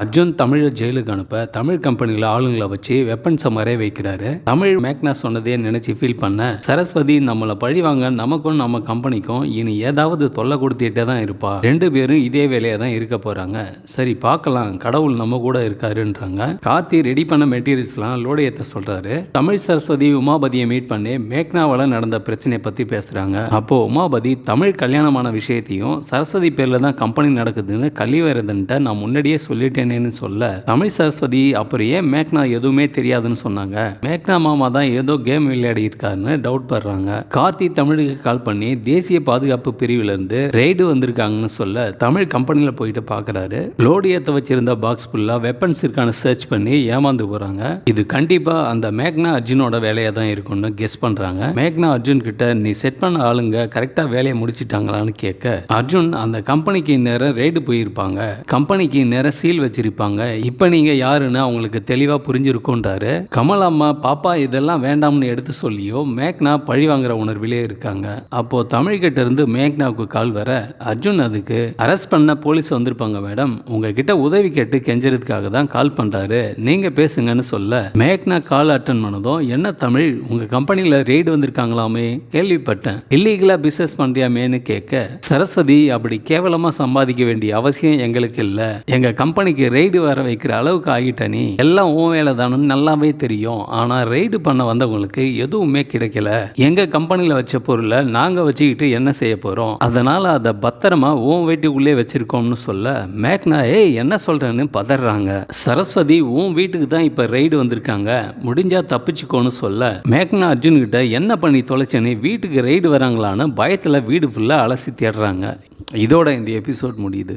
அர்ஜுன் தமிழை ஜெயிலுக்கு அனுப்ப தமிழ் கம்பெனியில் ஆளுங்களை வச்சு வெப்பன்ஸை மறைய வைக்கிறாரு. தமிழ் மேக்னா சொன்னதே நினைச்சு ஃபீல் பண்ண சரஸ்வதி நம்மளை பழிவாங்க நமக்கும் நம்ம கம்பெனிக்கும் இனி ஏதாவது தொல்லை கொடுத்துட்டே தான் இருப்பா. ரெண்டு பேரும் இதே வேலையை தான் இருக்க போறாங்க. சரி பார்க்கலாம். கடவுள் நம்ம கூட இருக்காருன்றாங்க. கார்த்தி ரெடி பண்ண மெட்டீரியல்ஸ்லாம் லோடு ஏற்ற சொல்றாரு. தமிழ் சரஸ்வதி உமாபதியை மீட் பண்ணி மேக்னாவால நடந்த பிரச்சனையை பத்தி பேசுறாங்க. அப்போ உமாபதி தமிழ் கல்யாணமான விஷயத்தையும் சரஸ்வதி பேர்ல தான் கம்பெனி நடக்குதுன்னு கலிவரதன்ட்ட நான் முன்னாடியே மாட்டேனேன்னு சொல்ல தமிழ் சரஸ்வதி அப்புறம் ஏன் மேக்னா எதுவுமே தெரியாதுன்னு சொன்னாங்க? மேக்னா மாமா தான் ஏதோ கேம் விளையாடி இருக்காருன்னு டவுட் படுறாங்க. கார்த்தி தமிழுக்கு கால் பண்ணி தேசிய பாதுகாப்பு பிரிவுல இருந்து ரெய்டு வந்திருக்காங்கன்னு சொல்ல தமிழ் கம்பெனியில் போயிட்டு பார்க்கறாரு லோடு ஏற்ற வச்சிருந்த பாக்ஸ் ஃபுல்லா வெப்பன்ஸ் இருக்கான சர்ச் பண்ணி ஏமாந்து போறாங்க. இது கண்டிப்பா அந்த மேக்னா அர்ஜுனோட வேலையா தான் இருக்கும்னு கெஸ் பண்றாங்க. மேக்னா அர்ஜுன் கிட்ட நீ செட் பண்ண ஆளுங்க கரெக்டா வேலையை முடிச்சிட்டாங்களான்னு கேட்க அர்ஜுன் அந்த கம்பெனிக்கு நேரம் ரெய்டு போயிருப்பாங்க. கம்பெனிக்கு நேரம் சீல் வச்சு வச்சிருப்பாங்க. இப்போ நீங்க யாருன்னு அவங்களுக்கு தெளிவா புரிஞ்சிருக்கோன்றாரு கமல் அம்மா பாப்பா இதெல்லாம் வேண்டாம்னு எடுத்து சொல்லியோ மேக்னா பழி வாங்குற உணர்விலே இருக்காங்க. அப்போ தமிழ்கிட்ட இருந்து மேக்னாவுக்கு கால் வர அர்ஜுன் அதுக்கு அரெஸ்ட் பண்ண போலீஸ் வந்திருப்பாங்க மேடம். உங்ககிட்ட உதவி கேட்டு கெஞ்சறதுக்காக தான் கால் பண்றாரு. நீங்க பேசுங்கன்னு சொல்ல. மேக்னா கால் அட்டன் பண்ணதும் என்ன தமிழ் உங்க கம்பெனியில ரெய்டு வந்திருக்காங்களாமே? கேள்விப்பட்டேன். இல்லீகலா பிசினஸ் பண்றியாமேன்னு கேட்க சரஸ்வதி அப்படி கேவலமா சம்பாதிக்க வேண்டிய அவசியம் எங்களுக்கு இல்ல. எங்க கம்பெனிக்கு ரெய்டு வர வைக்கிற அளவுக்கு ஆகிட்ட நீ. எல்லாம் உன் வேலை தானு நல்லாவே தெரியும். ஆனால் ரெய்டு பண்ண வந்தவங்களுக்கு எதுவுமே கிடைக்கல. எங்கள் கம்பெனியில் வச்ச பொருளை நாங்கள் வச்சுக்கிட்டு என்ன செய்ய போகிறோம் அதனால் அதை பத்திரமா உன் வீட்டுக்குள்ளே வச்சிருக்கோம்னு சொல்ல மேக்னா ஏய் என்ன சொல்கிறேன்னு பதறாங்க. சரஸ்வதி உன் வீட்டுக்கு தான் இப்போ ரெய்டு வந்திருக்காங்க. முடிஞ்சா தப்பிச்சுக்கோன்னு சொல்ல மேக்னா அர்ஜுன் கிட்ட என்ன பண்ணி தொலைச்சேன்னு வீட்டுக்கு ரெய்டு வராங்களான்னு பயத்தில் வீடு ஃபுல்லாக அலசி தேடுறாங்க. இதோட இந்த எபிசோட் முடியுது.